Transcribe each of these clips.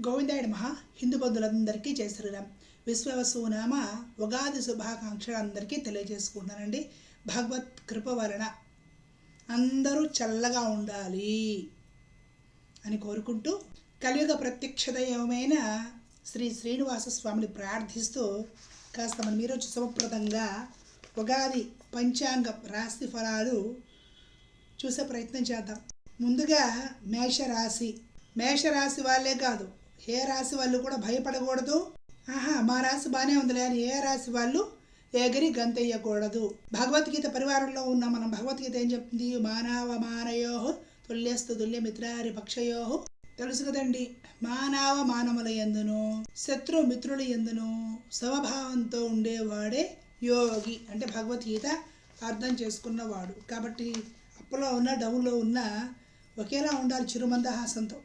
గోవిందాయుడు మహా హిందూ బంధువులందరికీ జయ శ్రీరామ్. విశ్వవసునామ ఉగాది శుభాకాంక్షలు అందరికీ తెలియజేసుకుంటున్నానండి. భగవత్ కృప వలన అందరూ చల్లగా ఉండాలి అని కోరుకుంటూ కలియుగ ప్రత్యక్ష దైవమైన శ్రీ శ్రీనివాస స్వామిని ప్రార్థిస్తూ కాస్త మన మీరు శుభప్రదంగా ఉగాది పంచాంగం రాశి ఫలాలు చూసే ప్రయత్నం చేద్దాం. ముందుగా మేషరాశి. మేషరాశి వాళ్ళే కాదు ఏ రాశి వాళ్ళు కూడా భయపడకూడదు? ఆహా మా రాశి బాగానే ఉందిలే అని ఏ రాశి వాళ్ళు ఎగిరి గంతెయ్యకూడదు. భగవద్గీత పరివారంలో ఉన్న మనం భగవద్గీత ఏం చెప్తుంది? మానవ మానయో తుల్యస్తు తుల్య మిత్రారి పక్షయో. తెలుసు కదండి మానవ మానవుల ఎందును శత్రు మిత్రుల ఎందును సమభావంతో ఉండేవాడే యోగి అంటే భగవద్గీత అర్థం చేసుకున్నవాడు. కాబట్టి అప్పులో ఉన్న డౌన్లో ఉన్న ఒకేలా ఉండాలి చిరుమందహాసంతో.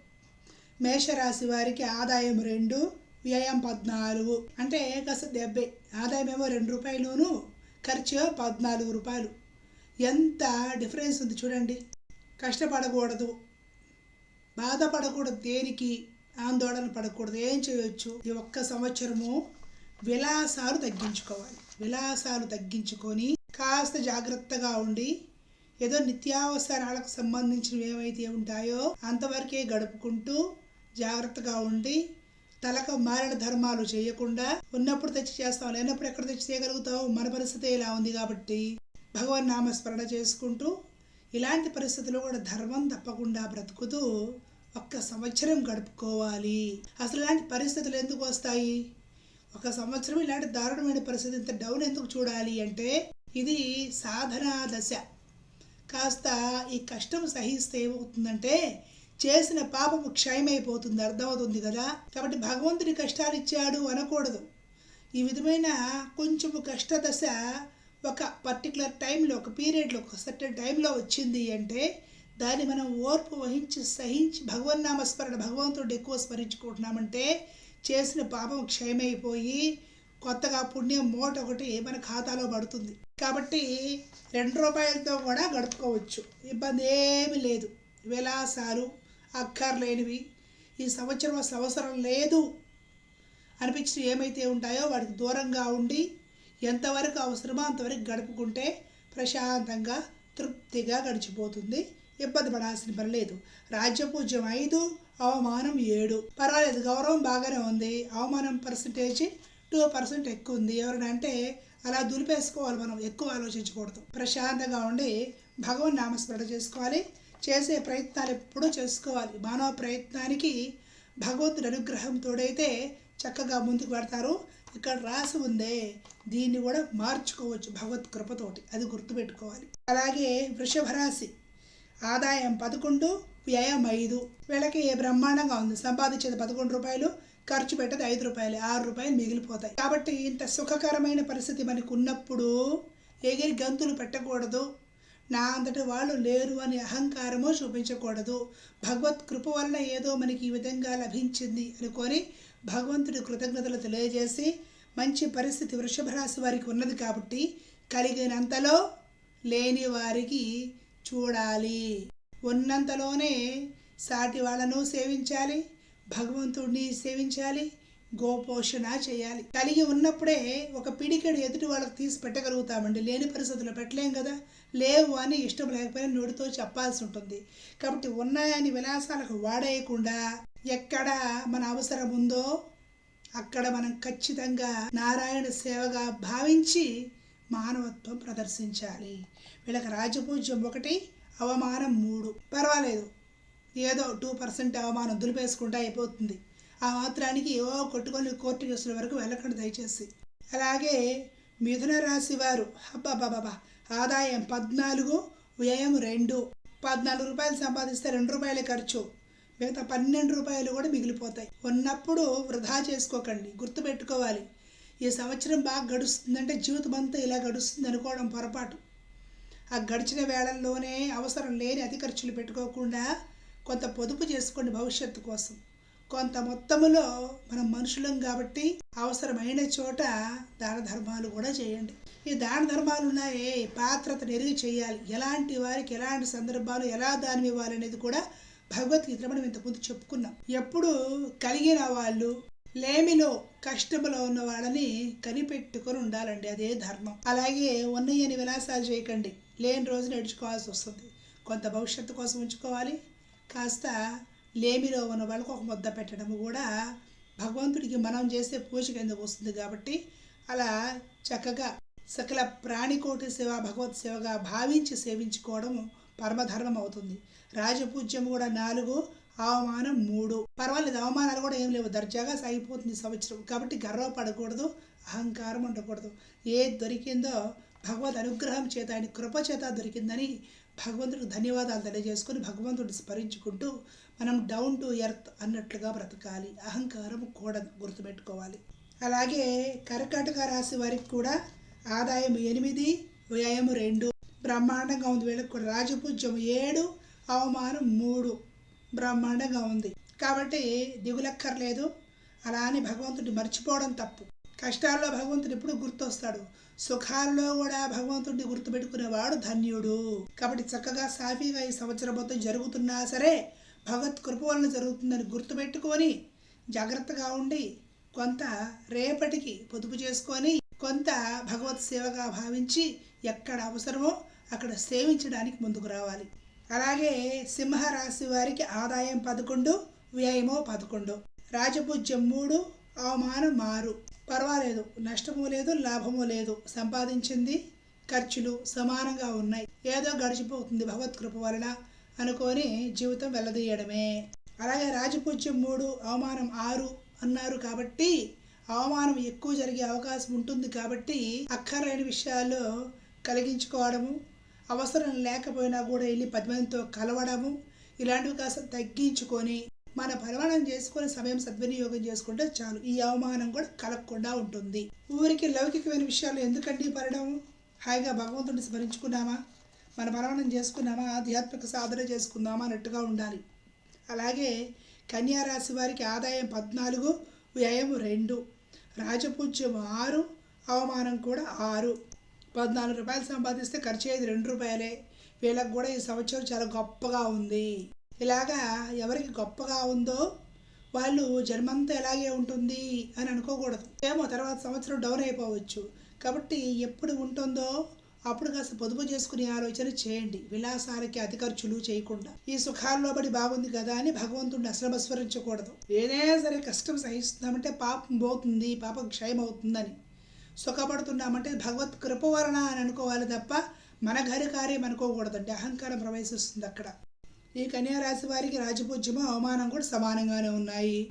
మేషరాశి వారికి ఆదాయం రెండు వ్యయం పద్నాలుగు. అంటే ఏకస డెబ్బై. ఆదాయం ఏమో రెండు రూపాయలును ఖర్చు పద్నాలుగు రూపాయలు. ఎంత డిఫరెన్స్ ఉంది చూడండి. కష్టపడకూడదు. బాధపడకూడదు దేనికి ఆందోళన పడకూడదు. ఏం చేయొచ్చు? ఈ ఒక్క సంవత్సరము విలాసాలు తగ్గించుకోవాలి. విలాసాలు తగ్గించుకొని కాస్త జాగ్రత్తగా ఉండి ఏదో నిత్యావసరాలకు సంబంధించినవి ఏవైతే ఉంటాయో అంతవరకే గడుపుకుంటూ జాగ్రత్తగా ఉండి తలకు మారిన ధర్మాలు చేయకుండా ఉన్నప్పుడు తెచ్చి చేస్తాం లేనప్పుడు ఎక్కడ తెచ్చి చేయగలుగుతావు? మన పరిస్థితి ఇలా ఉంది కాబట్టి భగవన్ నామస్మరణ చేసుకుంటూ ఇలాంటి పరిస్థితుల్లో కూడా ధర్మం తప్పకుండా బ్రతుకుతూ ఒక్క సంవత్సరం గడుపుకోవాలి. అసలు ఇలాంటి పరిస్థితులు ఎందుకు వస్తాయి? ఒక సంవత్సరం ఇలాంటి దారుణమైన పరిస్థితి ఇంత డౌన్ ఎందుకు చూడాలి అంటే ఇది సాధనా దశ. కాస్త ఈ కష్టం సహిస్తే ఏమవుతుందంటే చేసిన పాపము క్షయమైపోతుంది అర్థమవుతుంది కదా? కాబట్టి భగవంతుడి కష్టాలు ఇచ్చాడు అనకూడదు. ఈ విధమైన కొంచెము కష్టదశ ఒక పర్టికులర్ టైంలో ఒక పీరియడ్లో ఒక సర్టెన్ టైంలో వచ్చింది అంటే దాన్ని మనం ఓర్పు వహించి సహించి భగవన్నామస్మరణ భగవంతుడు ఎక్కువ స్మరించుకుంటున్నామంటే చేసిన పాపం క్షయమైపోయి కొత్తగా పుణ్యం మూట ఒకటి మన ఖాతాలో పడుతుంది. కాబట్టి రెండు రూపాయలతో కూడా గడుపుకోవచ్చు. ఇబ్బంది ఏమీ లేదు. విలాసాలు అక్కర్లేనివి. ఈ సంవత్సరం అసలు అవసరం లేదు. అనిపించిన ఏమైతే ఉంటాయో వాటికి దూరంగా ఉండి ఎంతవరకు అవసరమో అంతవరకు గడుపుకుంటే ప్రశాంతంగా తృప్తిగా గడిచిపోతుంది. ఇబ్బంది పడాల్సిన పని లేదు. రాజ్యపూజ్యం ఐదు అవమానం ఏడు. పర్వాలేదు గౌరవం బాగానే ఉంది. అవమానం పర్సంటేజ్ టూ పర్సెంట్ ఎక్కువ ఉంది. ఎవరైనా అంటే అలా దులిపేసుకోవాలి మనం. ఎక్కువ ఆలోచించకూడదు. ప్రశాంతంగా ఉండి భగవన్ నామస్మరణ చేసుకోవాలి. చేసే ప్రయత్నాలు ఎప్పుడూ చేసుకోవాలి. మానవ ప్రయత్నానికి భగవంతుడి అనుగ్రహం తోడైతే చక్కగా ముందుకు పెడతారు. ఇక్కడ రాసి ఉందే దీన్ని కూడా మార్చుకోవచ్చు భగవత్ కృపతోటి. అది గుర్తుపెట్టుకోవాలి. అలాగే వృషభ రాశి ఆదాయం పదకొండు వ్యయం ఐదు. వీళ్ళకి బ్రహ్మాండంగా ఉంది. సంపాదించేది పదకొండు రూపాయలు ఖర్చు పెట్టేది ఐదు రూపాయలు ఆరు రూపాయలు మిగిలిపోతాయి. కాబట్టి ఇంత సుఖకరమైన పరిస్థితి మనకు ఉన్నప్పుడు ఎగిరి గంతులు పెట్టకూడదు. నా అంతటి వాళ్ళు లేరు అని అహంకారము చూపించకూడదు. భగవత్ కృప వలన ఏదో మనకి ఈ విధంగా లభించింది అనుకొని భగవంతుడి కృతజ్ఞతలు తెలియజేసి మంచి పరిస్థితి వృషభ రాశి వారికి ఉన్నది కాబట్టి కలిగినంతలో లేని వారికి చూడాలి. ఉన్నంతలోనే సాటి వాళ్ళను సేవించాలి భగవంతుడిని సేవించాలి గోపోషణ చేయాలి. కలిగి ఉన్నప్పుడే ఒక పిడికెడు ఎదుటి వాళ్ళకి తీసి పెట్టగలుగుతామండి. లేని పరిస్థితుల్లో పెట్టలేం కదా? లేవు అని ఇష్టం లేకపోయినా నోటితో చెప్పాల్సి ఉంటుంది. కాబట్టి ఉన్నాయని విలాసాలకు వాడేయకుండా ఎక్కడ మన అవసరం ఉందో అక్కడ మనం ఖచ్చితంగా నారాయణ సేవగా భావించి మానవత్వం ప్రదర్శించాలి. వీళ్ళకి రాజపూజ్యం ఒకటి అవమానం మూడు. పర్వాలేదు. ఏదో టూ పర్సెంట్ అవమానం దులిపేసుకుంటా అయిపోతుంది. ఆ మాత్రానికి ఏవో కొట్టుకొని కోర్టు కేసుల వరకు వెళ్ళకండి దయచేసి. అలాగే మిథున రాశి వారు అబ్బాబాబా ఆదాయం పద్నాలుగు వ్యయం రెండు. పద్నాలుగు రూపాయలు సంపాదిస్తే రెండు రూపాయలే ఖర్చు. మిగతా పన్నెండు రూపాయలు కూడా మిగిలిపోతాయి. ఉన్నప్పుడు వృధా చేసుకోకండి గుర్తుపెట్టుకోవాలి. ఈ సంవత్సరం బాగా గడుస్తుందంటే జీవితం అంతా ఇలా గడుస్తుంది అనుకోవడం పొరపాటు. ఆ గడిచిన వేళల్లోనే అవసరం లేని అతి ఖర్చులు పెట్టుకోకుండా కొంత పొదుపు చేసుకోండి భవిష్యత్తు కోసం. కొంత మొత్తములో మనం మనుషులం కాబట్టి అవసరమైన చోట దాన ధర్మాలు కూడా చేయండి. ఈ దాన ధర్మాలు ఉన్నాయే. పాత్రతను ఎరిగి చేయాలి. ఎలాంటి వారికి ఎలాంటి సందర్భాలు ఎలా దానం ఇవ్వాలనేది కూడా భగవద్గీత మనం ఇంతకుముందు చెప్పుకున్నాం. ఎప్పుడు కలిగిన వాళ్ళు లేమిలో కష్టములో ఉన్న వాళ్ళని కనిపెట్టుకొని ఉండాలండి. అదే ధర్మం. అలాగే ఉన్నయ్యని విలాసాలు చేయకండి. లేని రోజు నడుచుకోవాల్సి వస్తుంది. కొంత భవిష్యత్తు కోసం ఉంచుకోవాలి. కాస్త లేమిలో ఉన్న వాళ్ళకు ఒక ముద్ద పెట్టడం కూడా భగవంతుడికి మనం చేసే పూజ కింద వస్తుంది కాబట్టి అలా చక్కగా సకల ప్రాణికోటి సేవ భగవత్ సేవగా భావించి సేవించుకోవడం పరమధర్మం అవుతుంది. రాజపూజ్యం కూడా నాలుగు అవమానం మూడు. పర్వాలేదు అవమానాలు కూడా ఏం లేవు. దర్జాగా సాగిపోతుంది సంవత్సరం. కాబట్టి గర్వపడకూడదు అహంకారం ఉండకూడదు. ఏది దొరికిందో భగవద్ అనుగ్రహం చేత ఆయన కృప చేత దొరికిందని భగవంతుడికి ధన్యవాదాలు తెలియజేసుకొని భగవంతుడిని స్మరించుకుంటూ మనం డౌన్ టు ఎర్త్ అన్నట్లుగా బ్రతకాలి. అహంకారం కూడదు గుర్తుపెట్టుకోవాలి. అలాగే కర్కాటక రాశి వారికి కూడా ఆదాయం ఎనిమిది వ్యయం రెండు. బ్రహ్మాండంగా ఉంది. వీళ్ళకి కూడా రాజపూజ్యం ఏడు అవమానం మూడు. బ్రహ్మాండంగా ఉంది. కాబట్టి దిగులక్కర్లేదు. అలా అని భగవంతుడిని మర్చిపోవడం తప్పు. కష్టాల్లో భగవంతుడు ఎప్పుడు గుర్తొస్తాడు. సుఖాల్లో కూడా భగవంతుడిని గుర్తుపెట్టుకునేవాడు ధన్యుడు. కాబట్టి చక్కగా సాఫీగా ఈ సంవత్సరం మొత్తం జరుగుతున్నా సరే భగవత్ కృప వలన జరుగుతుందని గుర్తుపెట్టుకొని జాగ్రత్తగా ఉండి కొంత రేపటికి పొదుపు చేసుకొని కొంత భగవత్ సేవగా భావించి ఎక్కడ అవసరమో అక్కడ సేవించడానికి ముందుకు రావాలి. అలాగే సింహరాశి వారికి ఆదాయం పదకొండు వ్యయమో పదకొండు. రాజపూజ్యం మూడు అవమానం మారు పర్వాలేదు నష్టము లేదు లాభము లేదు. సంపాదించింది ఖర్చులు సమానంగా ఉన్నాయి. ఏదో గడిచిపోతుంది భగవత్ కృప వలన. అనుకొని జీవితం వెళ్ళదీయడమే అలాగే రాజపూజ్యం మూడు అవమానం ఆరు అన్నారు కాబట్టి అవమానం ఎక్కువ జరిగే అవకాశం ఉంటుంది కాబట్టి అక్కర్లేని విషయాల్లో కలిగించుకోవడము అవసరం లేకపోయినా కూడా వెళ్ళి పది మందితో కలవడము ఇలాంటివి కాస్త తగ్గించుకొని మన పరిమాణం చేసుకొని సమయం సద్వినియోగం చేసుకుంటే చాలు. ఈ అవమానం కూడా కలగకుండా ఉంటుంది. ఊరికి లౌకికమైన విషయాలు ఎందుకండి పడడం హాయిగా భగవంతుడిని స్మరించుకున్నామా? మన పరిమాణం చేసుకున్నామా? ఆధ్యాత్మిక సాధన చేసుకుందామా అన్నట్టుగా ఉండాలి. అలాగే కన్యా రాశి వారికి ఆదాయం పద్నాలుగు వ్యయం రెండు రాజపూజ్యం ఆరు అవమానం కూడా ఆరు. పద్నాలుగు రూపాయలు సంపాదిస్తే ఖర్చు అయ్యేది రెండు రూపాయలే. వీళ్ళకి కూడా ఈ సంవత్సరం చాలా గొప్పగా ఉంది. ఇలాగా ఎవరికి గొప్పగా ఉందో వాళ్ళు జన్మంతా ఎలాగే ఉంటుంది అని అనుకోకూడదు. ఏమో తర్వాత సంవత్సరం డౌన్ అయిపోవచ్చు. కాబట్టి ఎప్పుడు ఉంటుందో అప్పుడు కాస్త పొదుపు చేసుకునే ఆలోచన చేయండి. విలాసాలకి అతి ఖర్చులు చేయకుండా. ఈ సుఖాల్లో పడి బాగుంది కదా అని భగవంతుడిని అసలమస్మరించకూడదు ఏదైనా సరే కష్టం సహిస్తున్నామంటే పాపం పోతుంది పాపం క్షయం అవుతుందని సుఖపడుతున్నామంటే భగవత్ కృప వలన అని అనుకోవాలి తప్ప మన ఘరి కార్యం అనుకోకూడదండి అహంకారం ప్రవేశిస్తుంది అక్కడ. ఈ కన్యా రాశి వారికి రాజపూజ్యము అవమానం కూడా సమానంగానే ఉన్నాయి.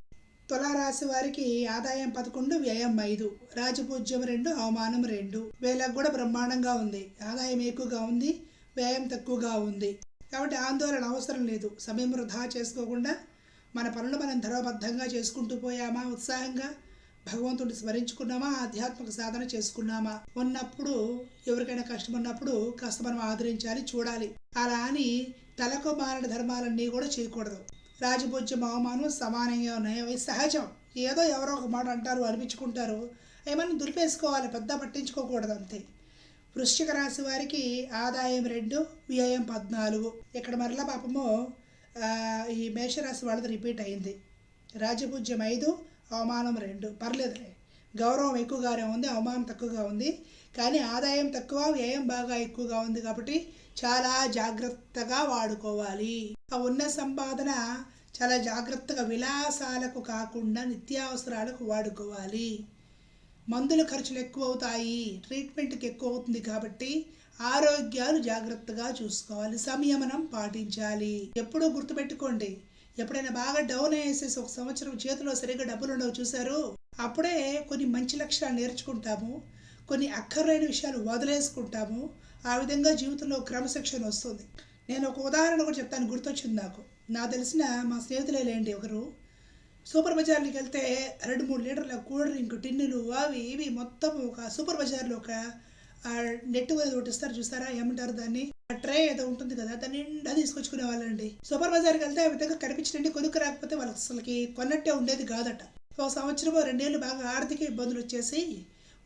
తులారాశి వారికి ఆదాయం పదకొండు వ్యయం ఐదు రాజపూజ్యం రెండు అవమానం రెండు. వీళ్ళకు కూడా బ్రహ్మాండంగా ఉంది. ఆదాయం ఎక్కువగా ఉంది వ్యయం తక్కువగా ఉంది. కాబట్టి ఆందోళన అవసరం లేదు. సమయం వృధా చేసుకోకుండా మన పనులు మనం ధర్మబద్ధంగా చేసుకుంటూ పోయామా? ఉత్సాహంగా భగవంతుడిని స్మరించుకున్నామా? ఆధ్యాత్మిక సాధన చేసుకున్నామా? ఉన్నప్పుడు ఎవరికైనా కష్టం ఉన్నప్పుడు కాస్త మనం ఆదరించాలి చూడాలి. అలా అని తలకు మారిన ధర్మాలన్నీ కూడా చేయకూడదు. రాజభోజ్యం అవమానం సమానంగా ఉన్నాయి అవి సహజం. ఏదో ఎవరో ఒక మాట అంటారు అనిపించుకుంటారు. ఏమన్నా దులిపేసుకోవాలి పెద్ద పట్టించుకోకూడదు అంతే వృశ్చిక రాశి వారికి ఆదాయం రెండు వ్యయం పద్నాలుగు. ఇక్కడ మరలా పాపము ఈ మేషరాశి వాళ్ళది రిపీట్ అయింది. రాజపూజ్యం ఐదు అవమానం రెండు. పర్లేదులే. గౌరవం ఎక్కువగానే ఉంది అవమానం తక్కువగా ఉంది. కానీ ఆదాయం తక్కువ వ్యయం బాగా ఎక్కువగా ఉంది కాబట్టి చాలా జాగ్రత్తగా వాడుకోవాలి. ఆ ఉన్న సంపాదన చాలా జాగ్రత్తగా విలాసాలకు కాకుండా నిత్యావసరాలకు వాడుకోవాలి. మందుల ఖర్చులు ఎక్కువ అవుతాయి ట్రీట్మెంట్కి ఎక్కువ అవుతుంది కాబట్టి ఆరోగ్యాలు జాగ్రత్తగా చూసుకోవాలి. సంయమనం పాటించాలి. ఎప్పుడూ గుర్తుపెట్టుకోండి ఎప్పుడైనా బాగా డౌన్ అయ్యేసేసి ఒక సంవత్సరం చేతిలో సరిగ్గా డబ్బులు ఉండవు చూశారు? అప్పుడే కొన్ని మంచి లక్షణాలు నేర్చుకుంటాము కొన్ని అక్కర్లేని విషయాలు వదిలేసుకుంటాము ఆ విధంగా జీవితంలో క్రమశిక్షణ వస్తుంది. నేను ఒక ఉదాహరణ కూడా చెప్తాను గుర్తొచ్చింది నాకు. నాకు తెలిసిన మా స్నేహితులే లేండి ఒకరు? సూపర్ బజార్కి వెళ్తే రెండు మూడు లీటర్ల కూల్ డ్రింక్ టిన్నులు అవి ఇవి మొత్తం ఒక సూపర్ బజార్లో ఒక నెట్ ఏదో ఒకటి ఇస్తారు చూస్తారా? ఏమంటారు దాన్ని? ఆ ట్రే ఏదో ఉంటుంది కదా దాన్ని నిండా తీసుకొచ్చుకునే వాళ్ళండి. సూపర్ బజార్కి వెళ్తే ఆ విధంగా కనిపించినండి కొనుక్కు రాకపోతే వాళ్ళకి అసలుకి కొన్నట్టే ఉండేది కాదట. ఒక సంవత్సరం రెండేళ్ళు బాగా ఆర్థిక ఇబ్బందులు వచ్చేసి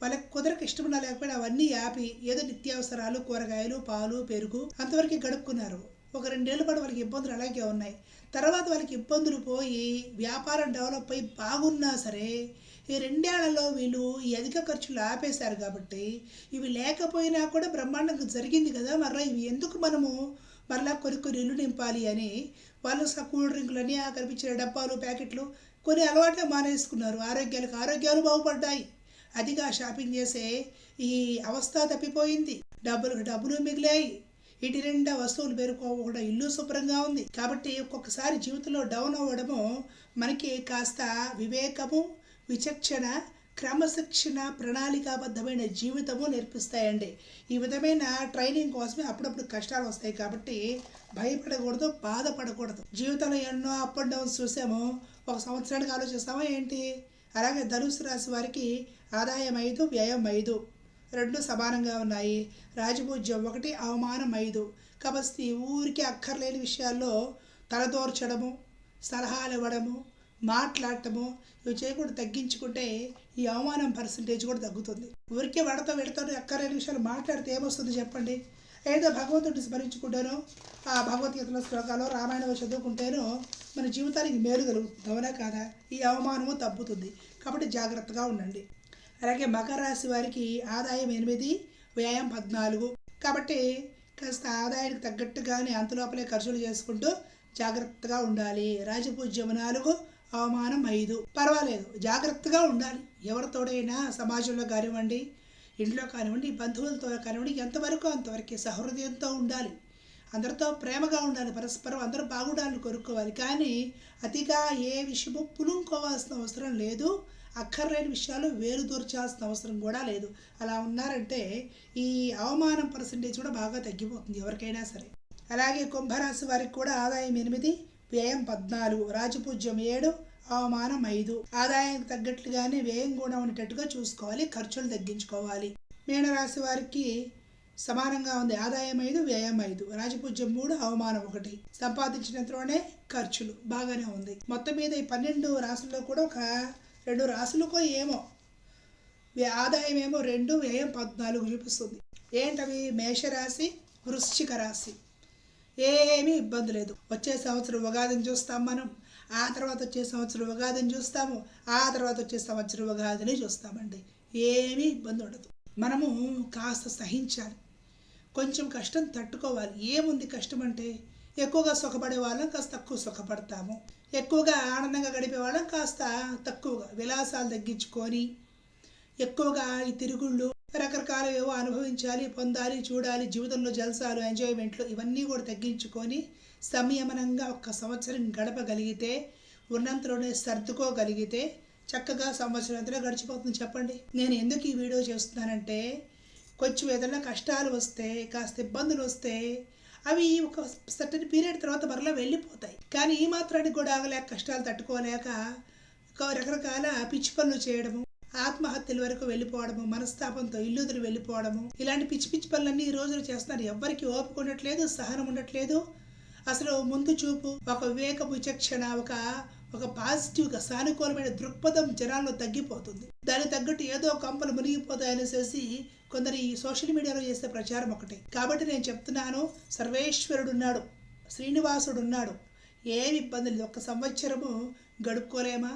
వాళ్ళకి కుదరకు ఇష్టం లేకపోయినా అవన్నీ ఆపి ఏదో నిత్యావసరాలు కూరగాయలు పాలు పెరుగు అంతవరకు గడుపుకున్నారు. ఒక రెండేళ్ళ పాటు వాళ్ళకి ఇబ్బందులు అలాగే ఉన్నాయి. తర్వాత వాళ్ళకి ఇబ్బందులు పోయి వ్యాపారం డెవలప్ అయి బాగున్నా సరే ఈ రెండేళ్ళలో వీళ్ళు ఈ అధిక ఖర్చులు ఆపేశారు కాబట్టి ఇవి లేకపోయినా కూడా బ్రహ్మాండంగా జరిగింది కదా మరలా ఇవి ఎందుకు మనము మరలా కొన్ని కొన్ని ఇల్లు నింపాలి అని వాళ్ళు కూల్ డ్రింకులని ఆ కనిపించిన డబ్బాలు ప్యాకెట్లు కొన్ని అలవాట్లే మానేసుకున్నారు. ఆరోగ్యాలకు ఆరోగ్యాలు బాగుపడ్డాయి. అదిగా షాపింగ్ చేసే ఈ అవస్థ తప్పిపోయింది. డబ్బులకు డబ్బులు మిగిలాయి. ఇటు నిండా వస్తువులు పేరుకోకుండా ఇల్లు శుభ్రంగా ఉంది. కాబట్టి ఒక్కొక్కసారి జీవితంలో డౌన్ అవ్వడము మనకి కాస్త వివేకము విచక్షణ క్రమశిక్షణ ప్రణాళికాబద్ధమైన జీవితము నేర్పిస్తాయండి. ఈ విధమైన ట్రైనింగ్ కోసమే అప్పుడప్పుడు కష్టాలు వస్తాయి కాబట్టి భయపడకూడదు బాధపడకూడదు. జీవితంలో ఎన్నో అప్ అండ్ డౌన్స్ చూసాము. ఒక సంవత్సరానికి ఆలోచిస్తామా ఏంటి? అలాగే ధనుసు రాశి వారికి ఆదాయం ఐదు వ్యయం ఐదు. రెండు సమానంగా ఉన్నాయి. రాజపూజ్యం ఒకటి అవమానం ఐదు. కాబట్టి ఊరికి అక్కర్లేని విషయాల్లో తలదోర్చడము సలహాలు ఇవ్వడము మాట్లాడటము ఇవి చేయకుండా తగ్గించుకుంటే ఈ అవమానం పర్సంటేజ్ కూడా తగ్గుతుంది. ఊరికే వాడతో వెడతా అక్కర్లేని విషయాలు మాట్లాడితే ఏమొస్తుంది చెప్పండి? ఏదో భగవంతుడిని స్మరించుకుంటానో ఆ భగవద్గీతలో శ్లోకాలు రామాయణంలో చదువుకుంటేనో మన జీవితానికి మేలు కలుగుతుంది. అవునా కాదా? ఈ అవమానము తగ్గుతుంది. కాబట్టి జాగ్రత్తగా ఉండండి. అలాగే మకర రాశి వారికి ఆదాయం ఎనిమిది వ్యయం పద్నాలుగు. కాబట్టి కాస్త ఆదాయానికి తగ్గట్టుగానే అంతలోపలే ఖర్చులు చేసుకుంటూ జాగ్రత్తగా ఉండాలి. రాజపూజ్యం నాలుగు అవమానం ఐదు. పర్వాలేదు జాగ్రత్తగా ఉండాలి. ఎవరితోడైనా సమాజంలో కానివ్వండి ఇంట్లో కానివ్వండి బంధువులతో కానివ్వండి ఎంతవరకు అంతవరకు సహృదయంతో ఉండాలి. అందరితో ప్రేమగా ఉండాలి పరస్పరం అందరూ బాగుండాలని కోరుకోవాలి. కానీ అతిగా ఏ విషయము పులుంకోవాల్సిన అవసరం లేదు. అక్కర్లేని విషయాలు వేరు దూర్చాల్సిన అవసరం కూడా లేదు. అలా ఉన్నారంటే ఈ అవమానం పర్సంటేజ్ కూడా బాగా తగ్గిపోతుంది ఎవరికైనా సరే. అలాగే కుంభరాశి వారికి కూడా ఆదాయం ఎనిమిది వ్యయం పద్నాలుగు రాజపూజ్యం ఏడు అవమానం ఐదు. ఆదాయానికి తగ్గట్లుగానే వ్యయం కూడా ఉండేటట్టుగా చూసుకోవాలి ఖర్చులు తగ్గించుకోవాలి. మీనరాశి వారికి సమానంగా ఉంది. ఆదాయం ఐదు వ్యయం ఐదు. రాజపూజ్యం మూడు అవమానం ఒకటి. సంపాదించినంతలోనే ఖర్చులు బాగానే ఉంది. మొత్తం మీద ఈ పన్నెండు రాసుల్లో కూడా ఒక రెండు రాసులకో ఏమో? ఆదాయం ఏమో రెండు వ్యయం పద్నాలుగు చూపిస్తుంది. ఏంటవి? మేషరాశి వృశ్చిక రాశి. ఏమీ ఇబ్బంది లేదు. వచ్చే సంవత్సరం ఉగాదిని చూస్తాం మనం. ఆ తర్వాత వచ్చే సంవత్సరం ఉగాదిని చూస్తాము. ఆ తర్వాత వచ్చే సంవత్సరం ఉగాదిని చూస్తామండి. ఏమీ ఇబ్బంది ఉండదు. మనము కాస్త సహించాలి. కొంచెం కష్టం తట్టుకోవాలి. ఏముంది కష్టం అంటే ఎక్కువగా సుఖపడే వాళ్ళం కాస్త తక్కువ సుఖపడతాము. ఎక్కువగా ఆనందంగా గడిపే వాళ్ళం కాస్త తక్కువగా విలాసాలు తగ్గించుకొని ఎక్కువగా ఈ తిరుగుళ్ళు రకరకాల ఏవో అనుభవించాలి పొందాలి చూడాలి జీవితంలో జల్సాలు ఎంజాయ్మెంట్లు ఇవన్నీ కూడా తగ్గించుకొని సంయమనంగా ఒక్క సంవత్సరం గడపగలిగితే ఉన్నంతలోనే సర్దుకోగలిగితే చక్కగా సంవత్సరం అంతలో గడిచిపోతుంది. చెప్పండి. నేను ఎందుకు ఈ వీడియో చేస్తున్నానంటే కొంచెం ఏదైనా కష్టాలు వస్తే కాస్త ఇబ్బందులు వస్తే అవి ఒక సర్టన్ పీరియడ్ తర్వాత మరలా వెళ్ళిపోతాయి. కానీ ఈ మాత్రానికి కూడా ఆగలేక కష్టాలు తట్టుకోలేక ఒక రకరకాల పిచ్చి పనులు చేయడము ఆత్మహత్యల వరకు వెళ్ళిపోవడము మనస్తాపంతో ఇల్లుదులు వెళ్ళిపోవడము ఇలాంటి పిచ్చి పిచ్చి పనులన్నీ ఈ రోజులు చేస్తున్నారు. ఎవ్వరికి ఓపిక ఉండట్లేదు సహనం ఉండట్లేదు. అసలు ముందు చూపు ఒక వివేక విచక్షణ ఒక ఒక పాజిటివ్గా సానుకూలమైన దృక్పథం జనాల్లో తగ్గిపోతుంది. దానికి తగ్గట్టు ఏదో కంపలు మునిగిపోతాయనేసి కొందరు ఈ సోషల్ మీడియాలో చేసే ప్రచారం ఒకటి. కాబట్టి నేను చెప్తున్నాను సర్వేశ్వరుడు ఉన్నాడు శ్రీనివాసుడు ఉన్నాడు ఏమి ఇబ్బంది లేదు. ఒక్క సంవత్సరము గడుపుకోలేమా?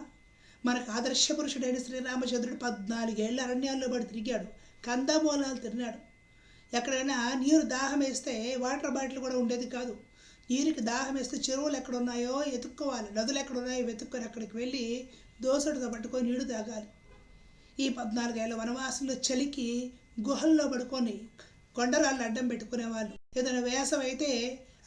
మనకు ఆదర్శ పురుషుడైన శ్రీరామచంద్రుడు పద్నాలుగేళ్ళ అరణ్యాల్లో పడి తిరిగాడు. కందమూలాలు తిరిగాడు ఎక్కడైనా నీరు దాహం వేస్తే వాటర్ బాటిల్ కూడా ఉండేది కాదు. ఈయనకి దాహం వేస్తే చెరువులు ఎక్కడ ఉన్నాయో నదులు ఎక్కడ ఉన్నాయో వెతుక్కొని అక్కడికి వెళ్ళి దోసడితో పట్టుకొని నీడు తాగాలి. ఈ పద్నాలుగేళ్ళ వనవాసంలో చలికి గుహల్లో పడుకొని కొండరాళ్ళు అడ్డం పెట్టుకునేవాళ్ళు. ఏదైనా వేసవైతే అయితే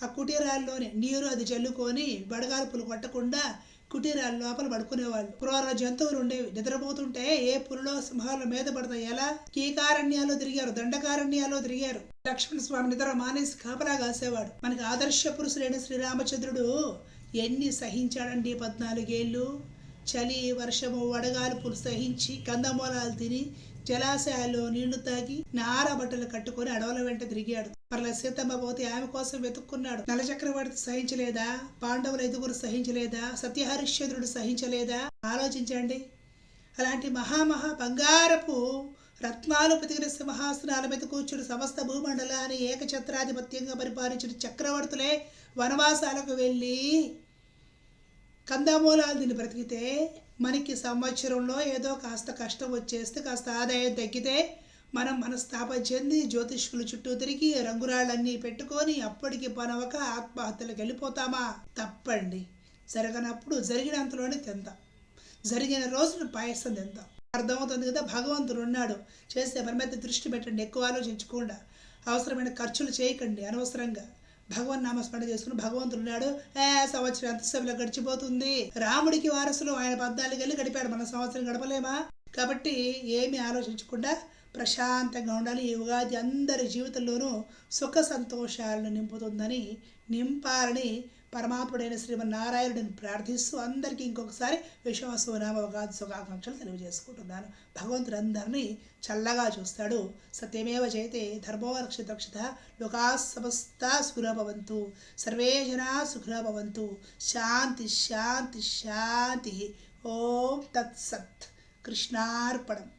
ఆ కుటీరాల్లోనే నీరు అది చల్లుకొని బడగాల్పులు కొట్టకుండా కుటీరాల లోపల పడుకునేవాళ్ళు. క్రూర జంతువులు ఉండేవి. నిద్రపోతుంటే ఏ పులిలో సింహాలు మీద పడతాయి. ఎలా? కీకారణ్యాల్లో తిరిగారు. దండకారణ్యాల్లో తిరిగారు. లక్ష్మణ స్వామి నిద్ర మానేసి కాపలా కాసేవాడు. మనకి ఆదర్శ పురుషులైన శ్రీరామచంద్రుడు ఎన్ని సహించాడండి పద్నాలుగేళ్ళు? చలి వర్షము వడగాలుపులు సహించి కందమూలాలు తిని జలాశయాల్లో నీళ్ళు తాగి నార బట్టలు కట్టుకొని అడవుల వెంట తిరిగాడు. మరలా సీతమ్మ పోతే ఆమె కోసం వెతుక్కున్నాడు. నలచక్రవర్తి సహించలేదా? పాండవుల ఐదుగురు సహించలేదా? సత్యహరిశ్చంద్రుడు సహించలేదా? ఆలోచించండి. అలాంటి మహామహా బంగారపు రత్నాలు పతికిన సింహాసనాల మీద కూర్చుని సమస్త భూమండలాన్ని ఏకఛత్రాధిపత్యంగా పరిపాలించిన చక్రవర్తులే వనవాసాలకు వెళ్ళి కందమూలాలు దీన్ని బ్రతికితే మనకి సంవత్సరంలో ఏదో కాస్త కష్టం వచ్చేస్తే కాస్త ఆదాయం తగ్గితే మనం మనస్తాపం చెంది జ్యోతిష్కుల చుట్టూ తిరిగి రంగురాళ్ళన్నీ పెట్టుకొని అప్పటికి పనవక ఆత్మహత్యలకు వెళ్ళిపోతామా? తప్పండి. జరగనప్పుడు జరిగినంతలోనే తిందాం. జరిగిన రోజున పాయసం తిందాం. అర్థమవుతుంది కదా? భగవంతుడు ఉన్నాడు. చేసే పని మీద దృష్టి పెట్టండి. ఎక్కువ ఆలోచించకుండా. అవసరమైన ఖర్చులు చేయకండి అనవసరంగా. భగవన్ నామస్మరణ చేసుకుని భగవంతుడు ఉన్నాడు. ఏ సంవత్సరం ఎంతసేపులో గడిచిపోతుంది? రాముడికి వారసులు ఆయన పద్నాలుగు వెళ్ళి గడిపాడు. మన సంవత్సరం గడపలేమా? కాబట్టి ఏమీ ఆలోచించకుండా ప్రశాంతంగా ఉండాలి. ఈ ఉగాది అందరి జీవితంలోనూ సుఖ సంతోషాలను నింపుతుందని నింపాలని పరమాత్ముడైన శ్రీమన్నారాయణుడిని ప్రార్థిస్తూ అందరికీ ఇంకొకసారి విశ్వాసనామ ఉగాది శుభాకాంక్షలు తెలియజేసుకుంటున్నాను. భగవంతుడు అందరినీ చల్లగా చూస్తాడు. సత్యమేవ జయతే ధర్మో రక్షిత లోకా సమస్త సుఖభవంతు. సర్వే జనా సుఖభవంతు. శాంతి శాంతి శాంతి. ఓం తత్సత్. కృష్ణార్పణం.